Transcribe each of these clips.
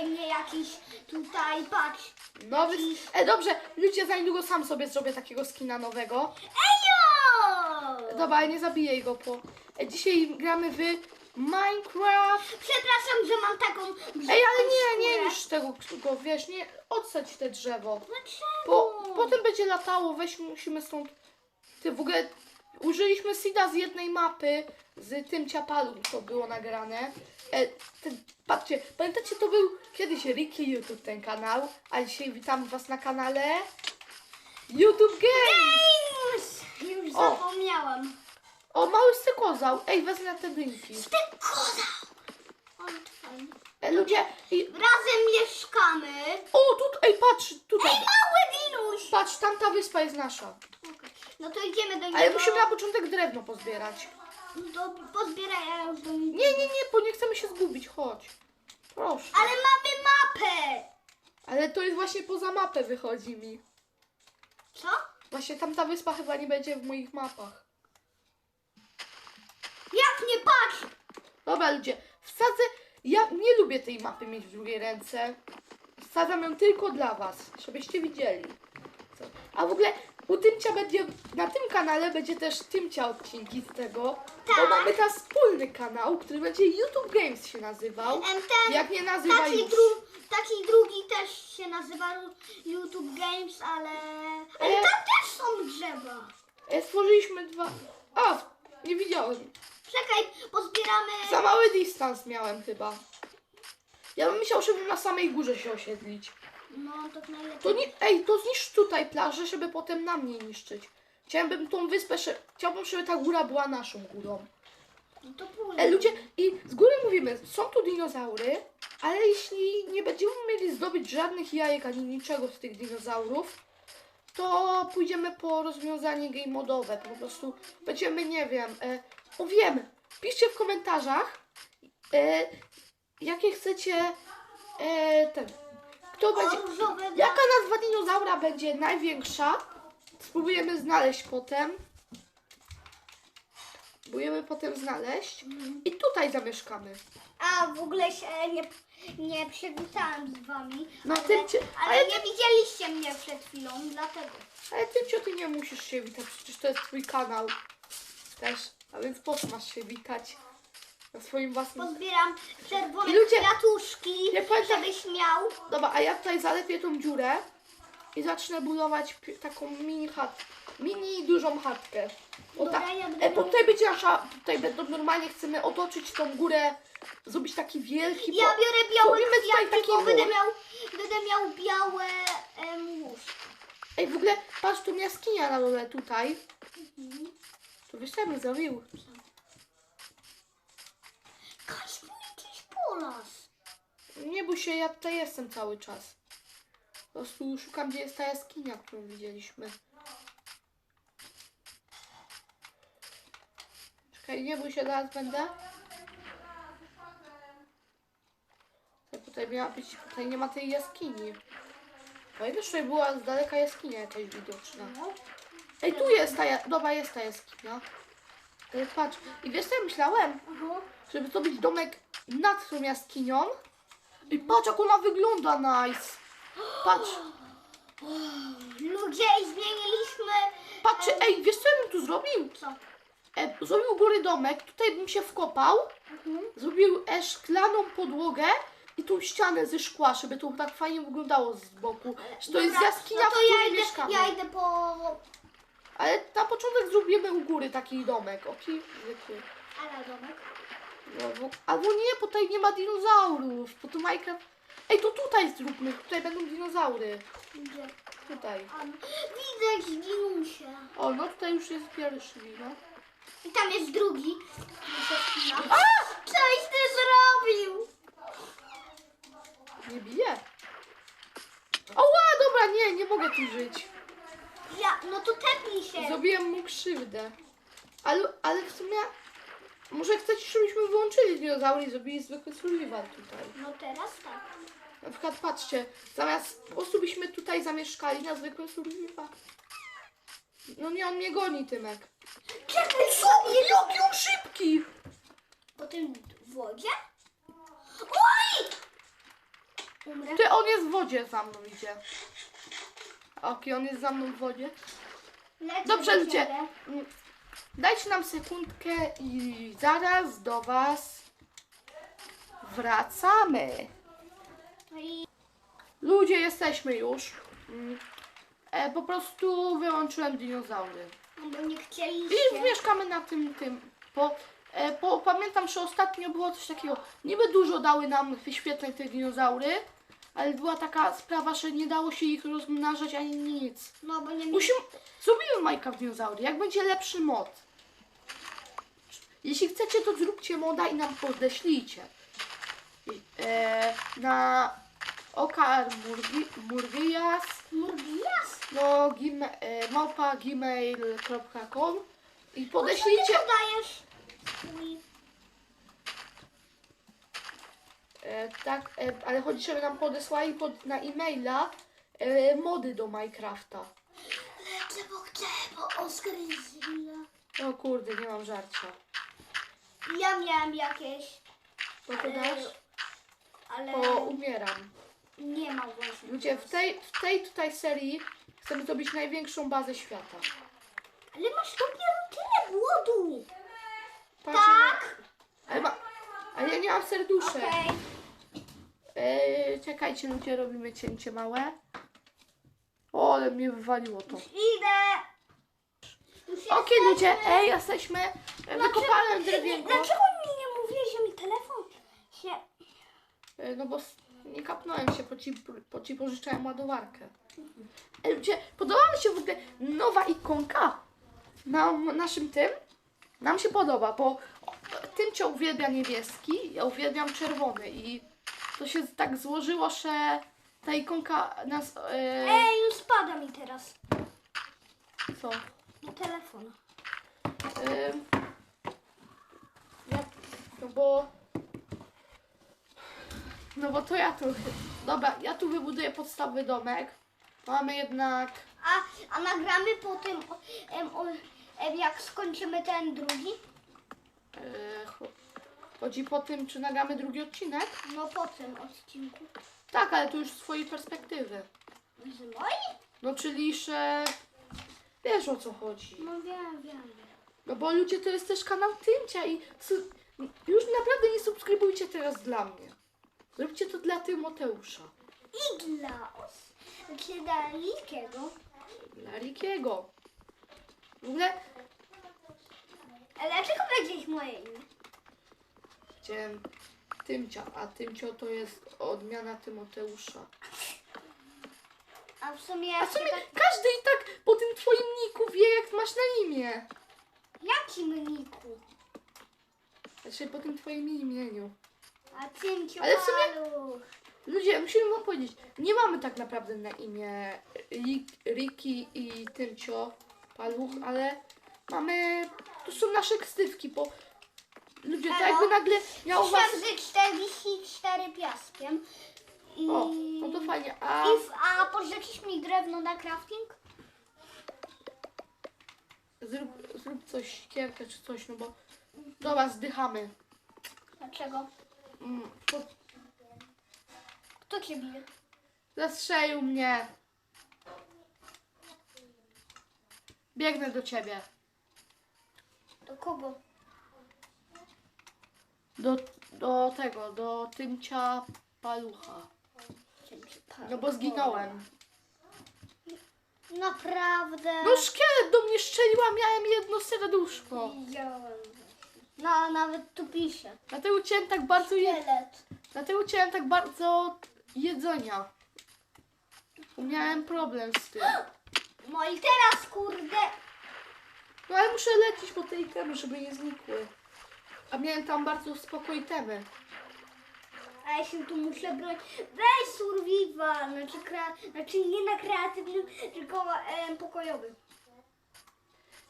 biegnie jakiś tutaj, patrz. Nowy... E, dobrze, ludzie, za niedługo sam sobie zrobię takiego skina nowego. Ejo! Dobra, nie zabiję go po... E, dzisiaj gramy w Minecraft. Przepraszam, że mam taką brzydką Ej, ale nie, nie skórę. niż tego, go, wiesz, nie odsadź te drzewo. Dlaczego? Bo potem będzie latało, weź musimy stąd... Ty w ogóle użyliśmy seeda z jednej mapy, z tym ciapalu to było nagrane. E, ten, patrzcie, pamiętacie, to był kiedyś Ricky YouTube ten kanał, a dzisiaj witam was na kanale YouTube Games! Games! Już O. zapomniałam. O, mały stekozał. Ej, wezmę te drinki. Ty koza! Ale to fajnie. E, ludzie, i... Razem mieszkamy. O, tutaj, ej, patrz, tutaj. Ej, mały dinuś! Patrz, tamta wyspa jest nasza. No to idziemy do niego. Ale musimy na początek drewno pozbierać. Do, pozbieraj, ja już do niego. Nie, nie, nie, bo nie chcemy się zgubić, chodź. Proszę. Ale mamy mapę! Ale to jest właśnie poza mapę wychodzi mi. Co? Właśnie tamta wyspa chyba nie będzie w moich mapach. Jak nie patrz! Dobra, ludzie, wsadzę... Ja nie lubię tej mapy mieć w drugiej ręce. Wsadzam ją tylko dla was, żebyście widzieli. Co? A w ogóle u Tymcia będzie, na tym kanale będzie też Tymcia odcinki z tego. Bo Tak. mamy teraz wspólny kanał, który będzie YouTube Games się nazywał. Em, ten, Jak nie nazywa taki, już. dru, taki drugi też się nazywa YouTube Games, ale... Ale E. tam też są drzewa. E, Stworzyliśmy dwa... A, nie widziałem. Czekaj, pozbieramy... Za mały dystans miałem chyba. Ja bym myślał, żeby na samej górze się osiedlić. No, to najlepiej. To nie, ej, to zniszcz tutaj plażę, żeby potem na mnie niszczyć. Chciałbym tą wyspę, sze- chciałbym, żeby ta góra była naszą górą. No to. E, ludzie, i z góry mówimy, są tu dinozaury, ale jeśli nie będziemy mieli zdobyć żadnych jajek ani niczego z tych dinozaurów, to pójdziemy po rozwiązanie game modowe. Po prostu będziemy, nie wiem, e, o wiem, piszcie w komentarzach, e, jakie chcecie, e, ten, kto będzie, jaka nazwa dinozaura będzie największa, spróbujemy znaleźć potem. Spróbujemy potem znaleźć i tutaj zamieszkamy. A w ogóle się nie, nie przywitałam z wami. No, ale, ty cię- ale, ale nie widzieliście mnie przed chwilą, dlatego. Ale ty, cio, ty nie musisz się witać, przecież to jest twój kanał też. A więc po co masz się witać na swoim własnym... Pozbieram czerwone I ludzie- kwiatuszki, Nie pamiętam- żebyś miał. Dobra, a ja tutaj zalepię tą dziurę i zacznę budować pi- taką mini chat, mini dużą chatkę. O, Dobra, ta, ja będę e, miał- tutaj będzie nasza, tutaj będą normalnie chcemy otoczyć tą górę, zrobić taki wielki... Ja po- biorę białe zrobimy tutaj kwiatki, taki bo będę mur. miał, będę miał białe em, łóżko. Ej, w ogóle patrz, tu jaskinia na dole tutaj. Tu wiesz, co ja bym zrobił? Kaś mi polas. Nie bój się, ja tutaj jestem cały czas. Po prostu szukam, gdzie jest ta jaskinia, którą widzieliśmy. Czekaj, nie bój się, zaraz będę. Tak, tutaj miała być, tutaj nie ma tej jaskini. Pamiętasz, tutaj była z daleka jaskinia jakaś widoczna. No. Ej, tu jest ta, ja- dobra, jest ta jaskinia. Ej, patrz, i wiesz co ja myślałem? Aha. żeby zrobić domek nad tą jaskinią. I patrz jak ona wygląda, nice. Patrz, Ludzie, i zmieniliśmy... patrz, ej, wiesz co ja bym tu zrobił? Co? E, zrobił góry domek, tutaj bym się wkopał, Mhm. zrobił e, szklaną podłogę i tą ścianę ze szkła, żeby to tak fajnie wyglądało z boku. Że to jest Dobra, jaskinia, no w to której ja idę, mieszkamy. ja idę po... Ale na początek zrobimy u góry taki domek, okej? Zwykły. Ale domek. No, bo, albo nie, bo tutaj nie ma dinozaurów, bo tu Minecraft... Ej, to tutaj zróbmy, tutaj będą dinozaury. Gdzie? Tutaj. No. Widzę dinusia. O, no tutaj już jest pierwszy, no. I tam jest drugi. A! Coś ty zrobił! Nie bije. Oła, dobra, nie, nie mogę tu żyć. Ja, no to tepnij się. Zrobiłem mu krzywdę. Ale, ale w sumie, może chcecie, żebyśmy wyłączyli dinozaury i zrobili zwykły survival tutaj. No teraz tak. Na przykład patrzcie, zamiast po prostu byśmy tutaj zamieszkali na zwykłym survival. No nie, on mnie goni, Tymek. Czekaj Co? Jaki on szybki! Po tym w wodzie? Oj! wodzie za mną idzie. Okej, on jest za mną w wodzie. Lecę Dobrze, do ludzie. ciebie. Mm, Dajcie nam sekundkę i zaraz do was wracamy. I Ludzie, jesteśmy już. E, po prostu wyłączyłem dinozaury. no bo nie I chcieliście. mieszkamy na tym, tym. Bo, e, bo pamiętam, że ostatnio było coś takiego. Niby dużo dały nam wyświetleń te dinozaury, ale była taka sprawa, że nie dało się ich rozmnażać ani nic. No bo nie Musimy. Zrobimy Minecraft dinozaury. Jak będzie lepszy mod? Jeśli chcecie, to zróbcie moda i nam podeślijcie. E, na okar murgi, murgias Murgias? no gime, e, małpa gmail.com i podeślijcie podajesz swój... e, tak, e, ale chodzi, żeby nam podesłali pod, na e-maila e, mody do Minecrafta. Lecę, bo chcę, bo Oskar jest źle. O kurde, nie mam żarcia. Ja miałem jakieś, Co to dasz? ale O, umieram. nie ma właśnie. Ludzie, w tej, w tej tutaj serii chcemy zrobić największą bazę świata. Ale masz dopiero tyle głodu. Patrzcie, Tak? Ale, ma, ale ja nie mam serduszek. Okej. E, czekajcie, ludzie, robimy cięcie małe. O, ale mnie wywaliło to. Idę. Okej, ludzie, ej, jesteśmy. E, Wykopałem drewienko. Dlaczego mi nie mówiłeś, że mi telefon się... E, No bo s- nie kapnąłem się, po ci, po ci pożyczałem ładowarkę. Ej, ludzie, podoba mi się w ogóle nowa ikonka na naszym tym. Nam się podoba, bo tym cię uwielbia niebieski, ja uwielbiam czerwony i to się tak złożyło, że ta ikonka nas... E, Ej, już spada mi teraz. co? Telefon. Ja, no bo... No bo to ja tu... Dobra, ja tu wybuduję podstawowy domek. Mamy jednak... A, a nagramy po tym, em, o, em, jak skończymy ten drugi? E, cho- chodzi po tym, czy nagramy drugi odcinek? No po tym odcinku. Tak, ale to już z twojej perspektywy. Z mojej? No czyli, że... Wiesz o co chodzi. No wiem, wiem. No bo ludzie, to jest też kanał Tymcia i su- już naprawdę nie subskrybujcie teraz dla mnie. Zróbcie to dla Tymoteusza. I dla os. Czy dla Likiego. Dla Rikiego. W ogóle Ale dlaczego powiedzieć moje imię? chciałem Tymcia, a Tymcio to jest odmiana Tymoteusza. A w sumie... A w sumie każdy i tak po tym twoim niku wie, jak masz na imię. Jakim Niku? Znaczy po tym twoim imieniu. A tym Ale w sumie- ciupalu. Ludzie, musimy wam powiedzieć, nie mamy tak naprawdę na imię Rik- Riki i Tymcio Paluch, ale mamy, to są nasze ksywki, bo ludzie, tak Elo. jakby nagle miał was... Siedzy, 44 piaskiem. I... O, no to fajnie, a I w, a pożyczysz mi drewno na crafting? zrób, zrób coś, kierkę czy coś, no bo dobra, zdychamy. Dlaczego? Mm, po- Kto cię bije? Zastrzelił mnie. Biegnę do ciebie. Do kogo? Do, do tego, do Tymcia Palucha. No bo zginąłem. Naprawdę. No szkielet do mnie strzeliła, miałem jedno serduszko. Widziałem. No, nawet tu pisze. Dlatego chciałem tak bardzo je... Szkielet. Dlatego chciałem tak bardzo jedzenia. Miałem problem z tym. No i teraz, kurde. No ale muszę lecieć po tej itemy, żeby nie znikły. A miałem tam bardzo spokojne itemy. A ja się tu muszę bronić. Weź survival. Znaczy, krea... znaczy nie na kreatywnym, tylko em, pokojowym.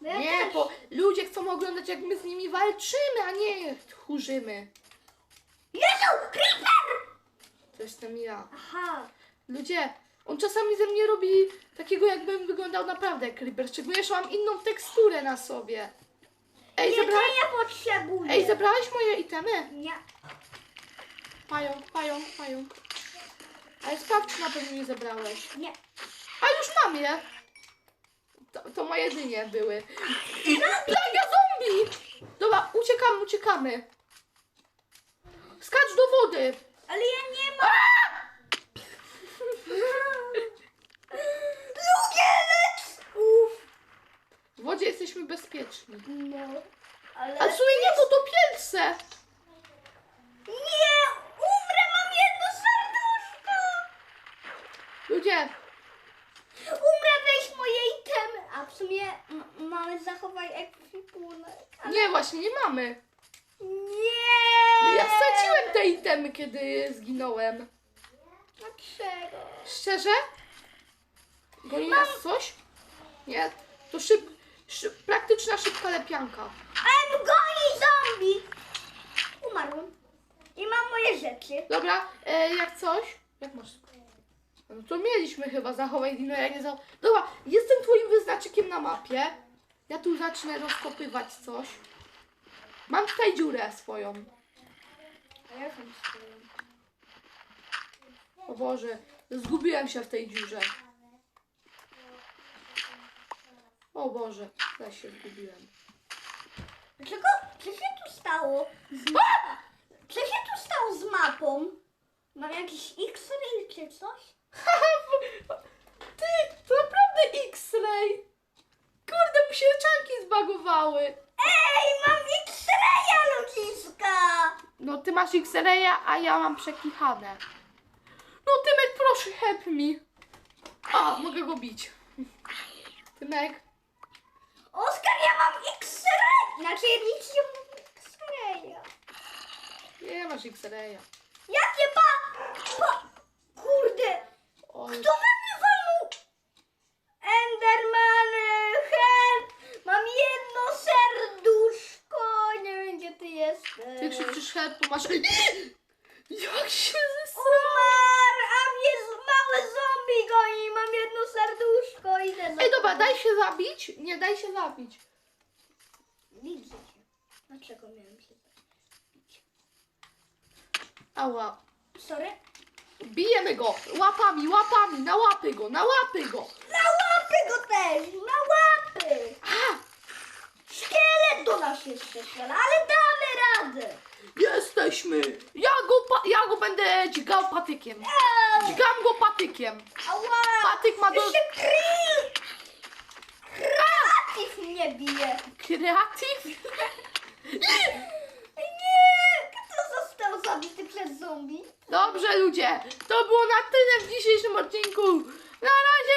No ja Nie, też. bo ludzie chcą oglądać jak my z nimi walczymy, a nie tchórzymy. Jezu! Creeper! To jestem ja. Aha. Ludzie, on czasami ze mnie robi takiego jakbym wyglądał naprawdę jak creeper. Szczególnie, że mam inną teksturę na sobie. Ej, Nie, zabra... to ja potrzebuję. Ej zabrałeś moje itemy? Nie. Pająk, pająk, pająk. Ale sprawdź, czy na pewno nie zebrałeś. Nie. A już mam je. To, to moje dynie były. Plaga zombie! Dobra, uciekamy, uciekamy. Skacz do wody. Ale ja nie mam. Lubię lecków! W wodzie jesteśmy bezpieczni. No, ale... A w sumie nie, to topielce. Nie! Umrę, mam jedno serduszko! Ludzie, Umrę, weź moje itemy! A w sumie m- mamy zachowaj ekwipunek. Nie, właśnie nie mamy. Nie! Ja straciłem te itemy, kiedy zginąłem. Dlaczego? Szczerze? Goni nas coś? Nie, to szyb, szyb, praktyczna szybka lepianka. Em, goni zombie! Umarłem. I mam moje rzeczy. Dobra, e, jak coś? Jak masz? No to mieliśmy chyba zachowaj dino, jak nie za... Dobra, jestem twoim wyznaczykiem na mapie. Ja tu zacznę rozkopywać coś. Mam tutaj dziurę swoją. A ja tam stoję. O Boże, zgubiłem się w tej dziurze. O Boże, ja się zgubiłem. Dlaczego? Co się tu stało? Z. Co się tu stało z mapą? Mam jakiś X-ray czy coś? Ty, to naprawdę X-ray. Kurde, mi się czanki zbagowały. Ej, mam Ludziska! No ty masz X-raya, a ja mam przekichane. No Tymek, proszę, help me. A, mogę go bić. Tymek, Oskar, ja mam X-ray! Znaczy, nic nie mam X-raya. nie masz X-raya. Jakie pa... pa... Kurde! Oj, Kto we mnie walnął? Enderman, help! Mam jedno serduszko! Nie wiem, gdzie ty jesteś. ty krzyczysz help, bo masz... Jak się. Umarł, a mnie z- małe zombie goni. Mam jedno serduszko. Idę za Ej, dobra, daj się zabić. Nie, daj się zabić. Widzę cię. Dlaczego miałem się zabić? Ała. Sorry? Bijemy go. Łapami, łapami, na łapy go, na łapy go. Na łapy go też! Na łapy! A, Szkielet do nas jeszcze strzela, ale damy radę! Jesteśmy. Ja go, pa- ja go będę dźgał patykiem. Dźgam go patykiem. Ała! Patyk ma do... Krill! Kreatyw mnie bije! Kreatyw? Nie! Kto został zabity przez zombie? Dobrze ludzie, to było na tyle w dzisiejszym odcinku. Na razie.